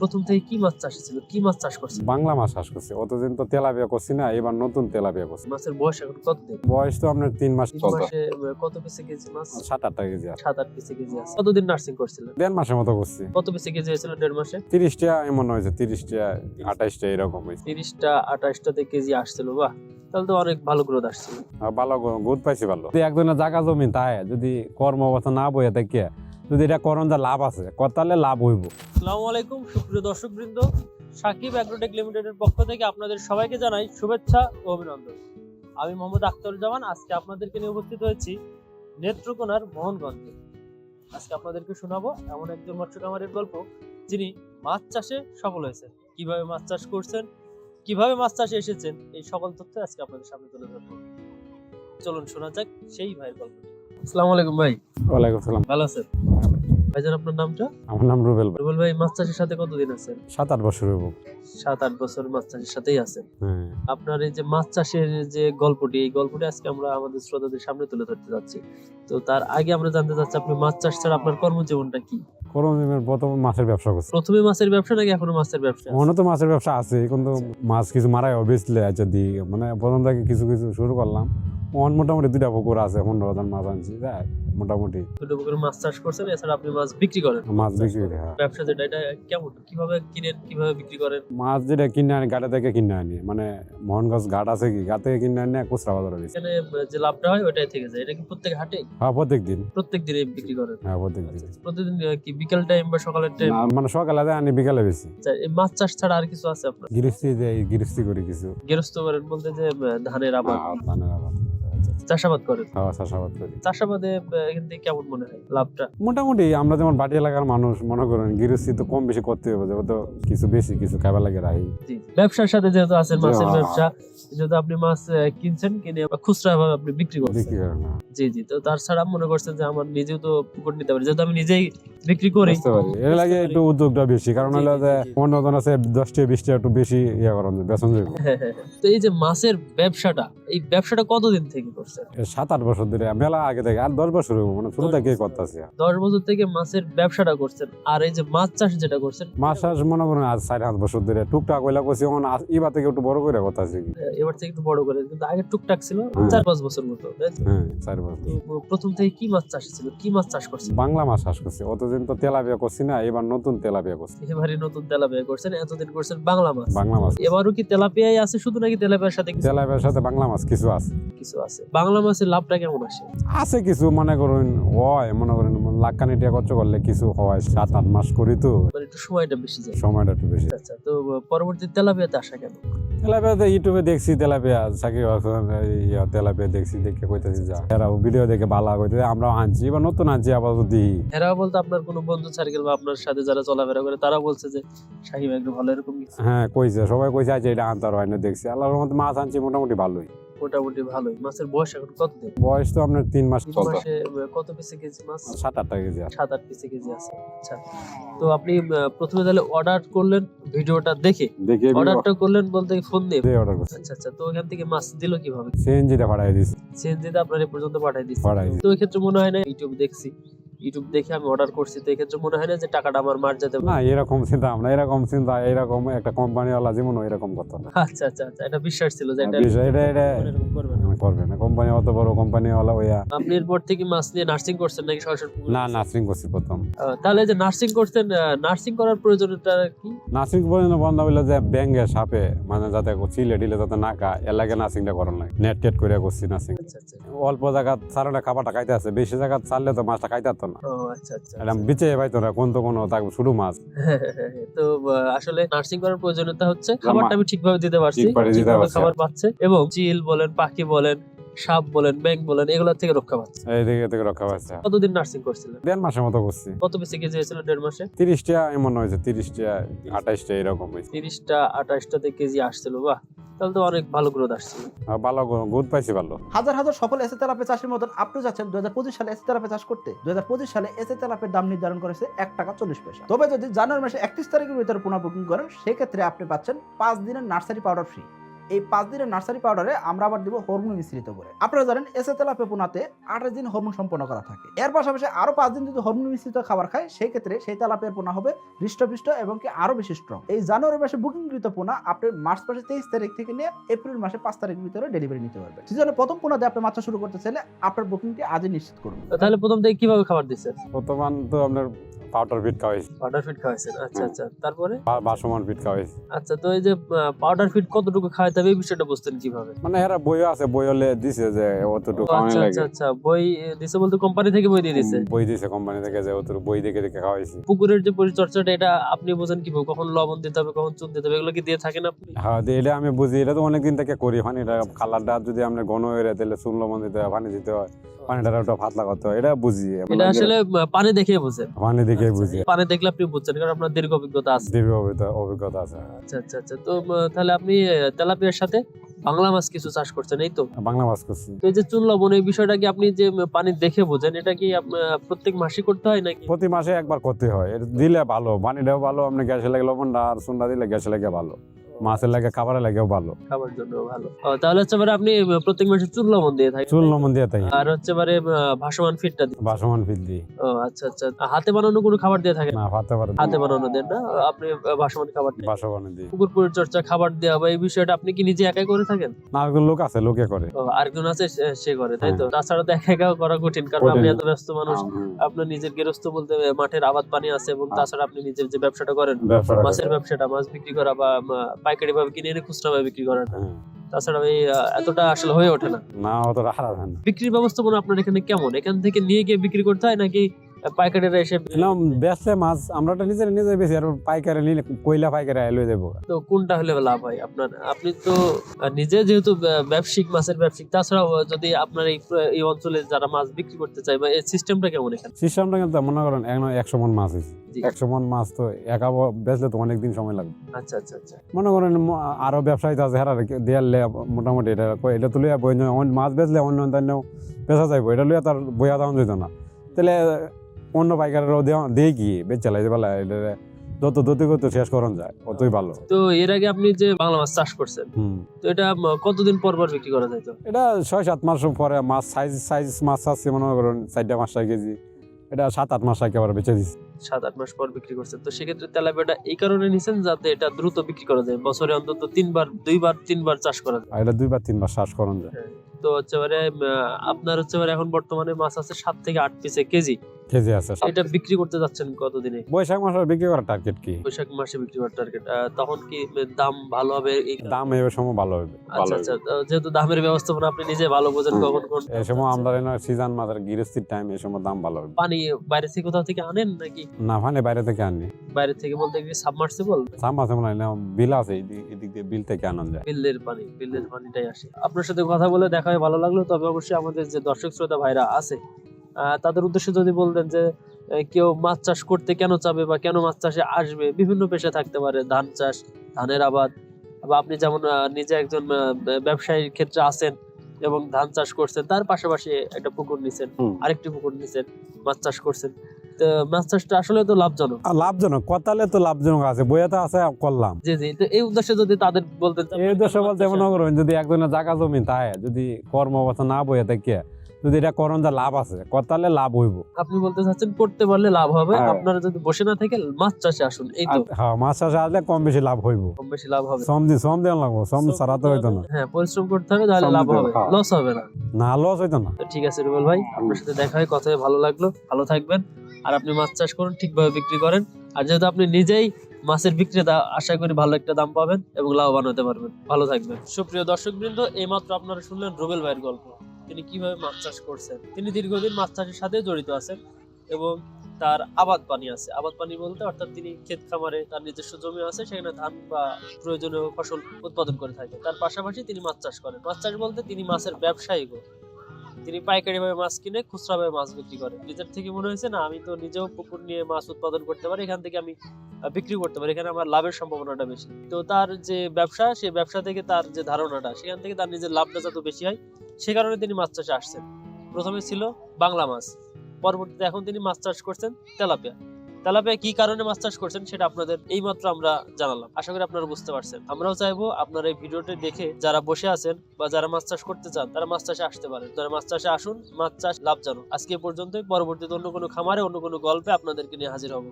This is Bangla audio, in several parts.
প্রথম থেকে কি মাছ চাষ ছিল কি মাছ চাষ করছে? বাংলা মাছ চাষ করছি। অতদিন তো তেলাপিয়া করছি না এবার নতুন তেলাপিয়া করছি। মাছের বয়স এখন কত দিন? বয়স তো আপনার তিন মাস মাসে কত পিসে কেজি মাছ? সাত আটটা কেজি আছে। সাত আট পিসে কেজি আছে। কতদিন নার্সিং করছিলেন? দেড় মাসের মতো করছি। কত পিসে কেজি হয়েছিল দেড় মাসে? তিরিশটা এমন হয়েছে তিরিশটা আঠাইশটা এরকম হয়েছে। তিরিশটা আঠাশটাতে কেজি আসছিল বাহ! তাহলে তো অনেক ভালো গ্রোথ আসছিল। ভালো গুড পাইছি ভালো। একজনের জায়গা জমি তাই যদি কর্ম অবস্থা না বইয়া থাকে যদি এটা করণ যা লাভ আছে ক- তাহলে লাভ হইব। আসসালামু আলাইকুম, সুপ্রিয় দর্শক বৃন্দ সাকিব অ্যাগ্রোটেক লিমিটেডের পক্ষ থেকে আপনাদের সবাইকে জানাই শুভেচ্ছা ও অভিনন্দন। আমি মোহাম্মদ আখতারুজ্জামান, আজকে আপনাদেরকে নিয়ে উপস্থিত হয়েছি নেত্রকোনার মোহনগঞ্জে। আজকে আপনাদেরকে শোনাবো এমন একজন মৎস্য কামারের গল্প, যিনি মাছ চাষে সফল হয়েছেন। কীভাবে মাছ চাষ করছেন, কীভাবে মাছ চাষে এসেছেন, এই সকল তথ্য আজকে আপনাদের সামনে তুলে ধরবো। চলুন শোনা যাক সেই ভাইয়ের গল্প আসসালামু আলাইকুম ভাই। ওয়ালাইকুম সালাম ভালো আছেন? ভাইজান আপনার নামটা? আমার নাম রুবেল ভাই। রুবেল ভাই মাছ চাষের সাথে কতদিন আছেন? সাত আট বছর সাত আট বছর মাছ চাষের সাথেই আছেন। হ্যাঁ। আপনার এই যে মাছ চাষের যে গল্পটি এই গল্পটি আজকে আমরা আমাদের শ্রোতাদের সামনে তুলে ধরতে যাচ্ছি। তো তার আগে আমরা জানতে চাচ্ছি আপনি মাছ চাষ ছাড়া আপনার কর্মজীবনটা কি? করমজীবনের প্রথম মাছের ব্যবসা করছি। প্রথমে মাছের ব্যবসা নাকি এখনও মাছের ব্যবসা? মনে তো মাছের ব্যবসা আছে কিন্তু মাছ কিছু মারাই বেচলে আচ্ছা দি মানে প্রথম থেকে কিছু কিছু শুরু করলাম। অন মোটামুটি দুইটা পুকুর আছে পনেরো হাজার মাছ আনছি মোটামুটি। ছোট পুকুরে মাছ চাষ করছেন এছাড়া আপনি মাছ বিক্রি করেন? মাছ বিক্রি করি, হ্যাঁ। ব্যবসা যেটা এটা কেমন? কীভাবে কিনেন কীভাবে বিক্রি করেন? মাছ যেটা কিনে আনি গাড়ি থেকে কিনে আনি। মানে মোহনগঞ্জ ঘাট আছে কি? ঘাট থেকে কিনে আনি খুচরা বাজারে বেশি। এখানে যে লাভটা হয় ওটাই থেকে যায়। এটা কি প্রত্যেক হাটে? হ্যাঁ প্রত্যেক দিন প্রত্যেক দিনে বিক্রি করেন? হ্যাঁ প্রত্যেক দিন প্রতিদিন কি বিকেল টাইম বা সকালের টাইম? মানে সকালে যায় আনি বিকালে বেশি। এই মাছ চাষ ছাড়া আর কিছু আছে আপনার? গৃহস্থি দেয় গৃহস্থি করি কিছু। গৃহস্থ করেন বলতে যে ধানের আবাদ। হ্যাঁ, ধানের আবাদ। চাষাবাদ করেন খাওয়া চাষাবাদ করি। চাষাবাদে এখান থেকে কেমন মনে হয় লাভটা? মোটামুটি আমরা যেমন বাড়ি এলাকার মানুষ মনে করেন গৃহস্থি তো কম বেশি করতে হবে কিছু বেশি কিছু খাবার লাগে জি ব্যবসার সাথে যেহেতু আছেন মাছের হ্যাঁ। ব্যবসা যেহেতু আপনি মাছ কিনছেন কিনে খুচরা ভাবে আপনি বিক্রি করছেন। বিক্রি করে জি জি। তো তার ছাড়া মনে করছেন যে আমার নিজেও তো পুকুর নিতে পারি যেহেতু আমি নিজেই বিক্রি করি। এর লাগে একটু উদ্যোগটা বেশি কারণ হলো যে। অন্যজন আছে দশটা বিশটা একটু বেশি ইয়ে করেন বেতন হ্যাঁ, হ্যাঁ, হ্যাঁ। তো এই যে মাছের ব্যবসাটা এই ব্যবসাটা কতদিন থেকে করছেন সাত আট বছর ধরে মেলা আগে থেকে আর দশ বছর মানে শুরু থেকে। করতেছি? দশ বছর থেকে মাছের ব্যবসাটা করছেন আর এই যে মাছ চাষ যেটা করছেন মাস চাষ মনে করেন আজ পাঁচ বছর ধরে টুকটাক কইলা করছি এখন এবার থেকে একটু বড় করে করতেছি এবার থেকে একটু বড় করে কিন্তু আগে টুকটাক ছিল চার পাঁচ বছর মতো হ্যাঁ চার বছর। প্রথম থেকে কি মাছ চাষ ছিল কি মাছ চাষ করছেন? বাংলা মাছ চাষ করছি অতদিন তো তেলাপিয়া করছি না এবার নতুন তেলাপিয়া করছি। এবারে নতুন তেলাপিয়া করছেন এতদিন করছেন বাংলা মাছ। বাংলা মাছ। এবারও কি তেলাপিয়াই আছে শুধু নাকি তেলাপিয়ার সাথে তেলাপিয়ার সাথে বাংলা মাছ কিছু আছে। কিছু আছে। বাংলা মাছের লাভটা কেমন আসে? আছে কিছু মনে করুন হয় মনে করেন লাখখানি টাকা খরচ করলে কিছু হয় সাত আট মাস করি তো। মানে একটু সময়টা বেশি যায়। সময়টা একটু বেশি। আচ্ছা তো পরবর্তী তেলাপিয়াতে আসা কেন তেলাপিয়াতে ইউটিউবে দেখছি তেলাপিয়া সাকিব ইয়া তেলাপিয়া দেখছি দেখে কইতেছি যা। এরা ভিডিও দেখে ভালো কইতে আমরাও আনছি বা নতুন আনছি আবার যদি এরাও বলতে আপনার কোনো বন্ধু সার্কেল বা আপনার সাথে যারা চলাফেরা করে তারা বলছে যে সাকিব একটু ভালো এরকম হ্যাঁ কইছে সবাই কইছে আচ্ছা এটা আনতার হয় না দেখছি। আল্লাহর রহমতে মাছ আনছি মোটামুটি ভালোই। মোটামুটি ভালোই। মাছের বয়স এখন কত দিন? বয়স তো আপনার তিন মাস কত পিসে কেজি মাছ? সাত আটটা কেজি সাত আট পিসে কেজি আছে। আচ্ছা। তো আপনি প্রথমে তাহলে অর্ডার করলেন ভিডিওটা দেখে। অর্ডারটা করলেন বলতে ফোন দিয়ে। অর্ডার করছি। আচ্ছা আচ্ছা। তো ওখান থেকে মাছ দিল কীভাবে? সিএনজিটা পাঠাই দিছি। সিএনজিতে আপনার এই পর্যন্ত পাঠাই দিছি। তো ওই ক্ষেত্রে মনে হয় না ইউটিউব দেখছি। ইউটিউব দেখে আমি অর্ডার করছি তো এক্ষেত্রে মনে হয় না যে টাকাটা আমার মার যেতে না এরকম চিন্তা আমরা এরকম চিন্তা এরকম একটা কোম্পানি ওয়ালা জীবন এরকম করতো না। আচ্ছা আচ্ছা আচ্ছা এটা বিশ্বাস ছিল যে এটা বিষয়- এটা এটা এরকম করবে। করবে না। কোম্পানি অত বড় কোম্পানি ওয়ালা ওইয়া। আপনি এরপর থেকে মাছ নিয়ে নার্সিং করছেন নাকি সরাসরি না নার্সিং করছি প্রথম। তাহলে যে নার্সিং করছেন নার্সিং করার প্রয়োজনীয়তা কি? নার্সিং বন্ধ হইলে যে ব্যাঙ্গে সাপে মানে যাতে চিলে ডিলে যাতে না এর লাগে নার্সিংটা লাগে। নেট টেট করে করছি নার্সিং আচ্ছা আচ্ছা। অল্প জায়গা চারটা খাবারটা খাইতে আছে বেশি জায়গা চাললে তো মাছটা খাইতে পারতো না। আচ্ছা এটা বিচে পাইতো না কোন তো কোনো থাকবে শুধু মাছ। তো আসলে নার্সিং করার প্রয়োজনীয়তা হচ্ছে খাবারটা আমি ঠিকভাবে দিতে পারছি। খাবার পাচ্ছে এবং চিল বলেন পাখি বলেন সাপ বলেন ব্যাং বলেন এগুলোর থেকে রক্ষা পাচ্ছে। এই দিকে থেকে রক্ষা পাচ্ছে। কতদিন নার্সিং করছিলেন? দেড় মাসের মতো করছি। কত বেশি কেজি হয়েছিল দেড় মাসে? তিরিশটা এমন হয়েছে তিরিশটা আঠাইশটা এরকম হয়েছে। তিরিশটা আঠাশটাতে কেজি আসছিল বাহ। তাহলে তো অনেক ভালো গ্রোথ আসছিল। আর ভালো গুড পাইছি ভালো। হাজার হাজার সফল এসে তেলাপে চাষের মতন আপনি যাচ্ছেন দুই হাজার পঁচিশ সালে এসে তেলাপে চাষ করতে। দু হাজার পঁচিশ সালে এসে তেলাপের দাম নির্ধারণ করেছে এক টাকা চল্লিশ পয়সা। তবে যদি জানুয়ারি মাসে একত্রিশ তারিখের ভিতরে পুনঃ বুকিং করেন সেক্ষেত্রে আপনি পাচ্ছেন পাঁচ দিনের নার্সারি পাউডার ফ্রি এই পাঁচ দিনের নার্সারি পাউডারে আমরা আবার দিব হরমোন মিশ্রিত করে। আপনারা জানেন এসে তেলাপে পোনাতে আঠাশ দিন হরমোন সম্পন্ন করা থাকে। এর পাশাপাশি আরও পাঁচ দিন যদি হরমোন মিশ্রিত খাবার খায় সেই ক্ষেত্রে সেই তেলাপের পোনা হবে হৃষ্টপুষ্ট এবং কি আরও বেশি স্ট্রং এই জানুয়ারি মাসে বুকিংকৃত পোনা আপনি মার্চ মাসে তেইশ তারিখ থেকে নিয়ে এপ্রিল মাসে পাঁচ তারিখের ভিতরে ডেলিভারি নিতে পারবেন। সিজনের প্রথম পোনা দিয়ে আপনি মাত্রা শুরু করতে চাইলে আপনার বুকিংটি আজই নিশ্চিত করুন। তাহলে প্রথম থেকে কীভাবে খাবার দিচ্ছেন? বর্তমান তো আপনার পাউডার ফিট খাওয়াইছি। পাউডার ফিড খাওয়াইছেন? আচ্ছা আচ্ছা। তারপরে? বাসমান ফিট খাওয়াইছি। আচ্ছা তো এই যে পাউডার ফিড কতটুকু খাওয়াইতে হবে? এই বিষয়টা বুঝতেন কীভাবে? মানে এরা বইও আছে বই হলে দিছে যে অতটুকু ও, আচ্ছা লাগে। আচ্ছা আচ্ছা। বই দিছে বলতে কোম্পানি থেকে বই দিয়ে দিছে? বই দিছে কোম্পানি থেকে যে অতটুকু বই দেখে দেখে খাওয়াইছি। পুকুরের যে পরিচর্যাটা এটা আপনি বোঝেন কীভাবে? কখন লবণ দিতে হবে কখন চুন দিতে হবে এগুলো কি দিয়ে থাকেন আপনি? হ্যাঁ এটা আমি বুঝি এটা তো অনেকদিন থেকে করি পানিটা কালারটা যদি আমরা ঘন হয়ে যায় তাহলে চুন লবণ দিতে হয় পানি দিতে হয়। পানিটা ওটা পাতলা করতে হয় এটা বুঝি। এটা আসলে পানি দেখে বুঝে পানি দেখে বুঝি। পানি দেখলে আপনি বুঝছেন কারণ আপনার দীর্ঘ অভিজ্ঞতা আছে। দীর্ঘ অভিজ্ঞতা- অভিজ্ঞতা আছে। আচ্ছা আচ্ছা আচ্ছা। তো তাহলে আপনি তেলাপিয়ার সাথে বাংলা মাছ কিছু চাষ করছেন এই তো? বাংলা মাছ করছি। তো এই যে চুন লবণ এই বিষয়টা কি আপনি যে পানি দেখে বোঝেন এটা কি প্রত্যেক মাসে করতে হয় নাকি? প্রতি মাসে একবার করতে হয়। দিলে ভালো পানিটাও ভালো আপনি গ্যাসে লাগে লবণটা আর চুনটা দিলে গ্যাসে লাগে ভালো। মাছের লাগে খাবারের লাগেও ভালো। খাবার জন্য ভালো। তাহলে হচ্ছে এবারে আপনি প্রত্যেক মাসে চুন লবণ দিয়ে থাকেন চুন লবণ দিয়ে তাই আর হচ্ছে আহ, ভাসমান ফিটটা দিই বাসমান ফিট দিই। ও আচ্ছা আচ্ছা। হাতে বানানো কোনো খাবার দিয়ে থাকে না পাতে পারে হাতে বানানো দেন না? আপনি ভাসমান খাবার দেন। বাসবানে দিই। পুকুর পরিচর্যা খাবার দেওয়া বা এই বিষয়টা আপনি কি নিজে একাই করে থাকেন? না আর লোক আছে লোকে করে। ও, আরেকজন আছে সে- করে তাই তো? তাছাড়া তো একা একা করা কঠিন কারণ আপনি এত ব্যস্ত মানুষ। আপনার নিজের গেরস্ত বলতে মাঠের আবাদ পানি আছে এবং তাছাড়া আপনি নিজের যে ব্যবসাটা করেন মাছের ব্যবসাটা মাছ বিক্রি করা বা পাইকারি ভাবে কিনে এনে খুচরা ভাবে বিক্রি করা হ্যাঁ। তাছাড়া ওই এতটা আসলে হয়ে ওঠে না। না অতটা হারা হয় না। বিক্রির ব্যবস্থাপনা আপনার এখানে কেমন? এখান থেকে নিয়ে গিয়ে বিক্রি করতে হয় নাকি পাইকারিরা এসে না বেচলে মাছ আমরা তো নিজের নিজে বেশি আর পাইকারে নিলে কইলা পাইকারে লই দেবো তো কোনটা হলে লাভ হয় আপনার? আপনি তো নিজে যেহেতু ব্যবসায়িক মাছের ব্যবসায়িক তাছাড়াও যদি আপনার এই এই অঞ্চলে যারা মাছ বিক্রি করতে চায় বা এই সিস্টেমটা কেমন এখানে? সিস্টেমটা কিন্তু মনে করেন একশো মন মাছ হয়েছে। একশো মন মাছ তো একা বেচলে তো অনেক দিন সময় লাগবে। আচ্ছা আচ্ছা আচ্ছা। মনে করেন আরও ব্যবসায়ী আছে হেরা দেয়ালে মোটামুটি এটা এটা তুলিয়া বই মাছ বেচলে অন্য অন্য বেচা যাইব এটা লইয়া তার বইয়া দাম যেত না। তাহলে অন্য পাইকারেরও দিয়ে গিয়ে বেচ চালাই বেলা যত দতি করতে শেষ করন যায় অতই ভালো। তো এর আগে আপনি যে বাংলা মাছ চাষ করছেন তো এটা কতদিন পর পর বিক্রি করা যায় তো? এটা ছয় সাত মাস পরে মাছ সাইজ সাইজ মাছ আছে মনে করেন চারটা মাস কেজি। এটা সাত আট মাস একেবারে বেঁচে দিচ্ছি সাত আট মাস পর বিক্রি করছেন। তো সেক্ষেত্রে তেলাপিয়াটা এই কারণে নিছেন যাতে এটা দ্রুত বিক্রি করা যায়? বছরে অন্তত তিনবার দুইবার তিনবার চাষ করা যায়? এটা দুইবার তিনবার শ্বাস করন যায়। তো হচ্ছে এবারে আপনার হচ্ছে এবারে এখন বর্তমানে মাছ আছে সাত থেকে আট পিসে কেজি। কেজি আছে এটা বিক্রি করতে যাচ্ছেন কতদিনে? বৈশাখ মাসে বিক্রি করার টার্গেট কি? বৈশাখ মাসে বিক্রি করার টার্গেট তখন কি দাম ভালো হবে? দাম এই সময় ভালো হবে। আচ্ছা আচ্ছা। যেহেতু দামের ব্যবস্থাপনা আপনি নিজে ভালো বোঝেন কখন কোন এই সময় সিজন গৃহস্থির টাইম এই সময় দাম ভালো হবে। পানি বাইরে থেকে কোথাও থেকে আনেন নাকি? না মানে বাইরে থেকে আনি। বাইরে থেকে বলতে কি সাবমার্সিবল মনে হয় না বিল আছে এদিক দিয়ে বিল থেকে আনন্দ যায়। বিলের পানি বিলের পানিটাই আসে। আপনার সাথে কথা বলে দেখা ভালো লাগল তবে অবশ্যই আমাদের যে দর্শক শ্রোতা ভাইরা আছে তাদের উদ্দেশ্যে যদি বলতেন যে কেউ মাছ চাষ করতে কেন চাবে বা কেন মাছ চাষে আসবে বিভিন্ন পেশা থাকতে পারে ধান চাষ ধানের আবাদ বা আপনি যেমন নিজে একজন ব্যবসায়ীর ক্ষেত্রে আছেন এবং ধান চাষ করছেন তার পাশাপাশি একটা পুকুর নিছেন আরেকটি পুকুর নিছেন মাছ চাষ করছেন। তো মাছ চাষটা আসলে তো লাভজনক। লাভজনক কথালে তো লাভজনক আছে বইয়াতে আছে করলাম। জি জি তো এই উদ্দেশ্যে যদি তাদের বলতেন এই উদ্দেশ্য বলতে মনে করুন যদি একজনের জায়গা জমি তাই যদি কর্ম অবস্থা না বইয়া থাকে যদি এটা করন যা লাভ আছে। লাভ হইব। আপনি বলতে চাচ্ছেন করতে পারলে লাভ হবে। হ্যাঁ। আপনারা যদি বসে না থেকে মাছ চাষে আসুন। এই তো। হ্যাঁ মাছ চাষে আসলে কম বেশি লাভ হইব। কম বেশি লাভ হবে। শ্রম শ্রম লাগবো শ্রম ছাড়া তো হইতো না। হ্যাঁ পরিশ্রম করতে হবে তাহলে লাভ হবে। হ্যাঁ। লস হবে না। না লস হইতো না। ঠিক আছে রুবেল ভাই আপনার সাথে দেখা হয় কথা হয়ে ভালো লাগল। ভালো থাকবেন। আর আপনি মাছ চাষ করুন ঠিকভাবে বিক্রি করেন। আর যেহেতু আপনি নিজেই মাছের বিক্রেতা আশা করি ভালো একটা দাম পাবেন এবং লাভবান হতে পারবেন। ভালো থাকবেন। সুপ্রিয় দর্শক বৃন্দ এইমাত্র আপনারা শুনলেন রুবেল ভাইয়ের গল্প। তিনি কীভাবে মাছ চাষ করছেন? তিনি দীর্ঘদিন মাছ চাষের সাথে জড়িত আছেন এবং তার আবাদ পানি আছে। আবাদ পানি বলতে অর্থাৎ তিনি ক্ষেত খামারে তার নিজস্ব জমি আছে, সেখানে ধান বা প্রয়োজনীয় ফসল উৎপাদন করে থাকে। তার পাশাপাশি তিনি মাছ চাষ করেন। মাছ চাষ বলতে তিনি মাছের ব্যবসায়ী তিনি পাইকারি ভাবে মাছ কিনে খুচরা ভাবে মাছ বিক্রি করেন নিজের থেকে মনে হয়েছে, না, আমি তো নিজেও পুকুর নিয়ে মাছ উৎপাদন করতে পারি, এখান থেকে আমি বিক্রি করতে পারি। এখানে আমার লাভের সম্ভাবনাটা বেশি। তো তার যে ব্যবসা সেই ব্যবসা থেকে তার যে ধারণাটা, সেখান থেকে তার নিজের লাভটা যত বেশি হয়, সে কারণে তিনি মাছ চাষে আসছেন। প্রথমে ছিল বাংলা মাছ, পরবর্তীতে এখন তিনি মাছ চাষ করছেন তেলাপিয়া। তেলাপিয়া কি কারণে মাছ চাষ করছেন সেটা আপনাদের এই মাত্র আমরা জানালাম। আশা করি আপনারা বুঝতে পারছেন। আমরাও চাইব আপনারা এই ভিডিওটি দেখে যারা বসে আছেন বা যারা মাছ চাষ করতে চান, তারা মাছ চাষে আসতে পারেন। তারা মাছ চাষে আসুন, মাছ চাষ লাভজনক। আজকে এ পর্যন্তই। পরবর্তীতে অন্য কোনো খামারে, অন্য কোনো গল্পে আপনাদেরকে নিয়ে হাজির হব।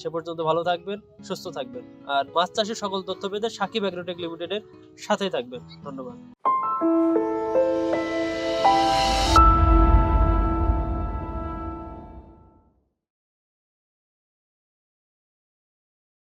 সে পর্যন্ত ভালো থাকবেন, সুস্থ থাকবেন। আর মাছ চাষের সকল তথ্য পেতে সাকিব অ্যাগ্রোটেক লিমিটেডের সাথেই থাকবেন। ধন্যবাদ।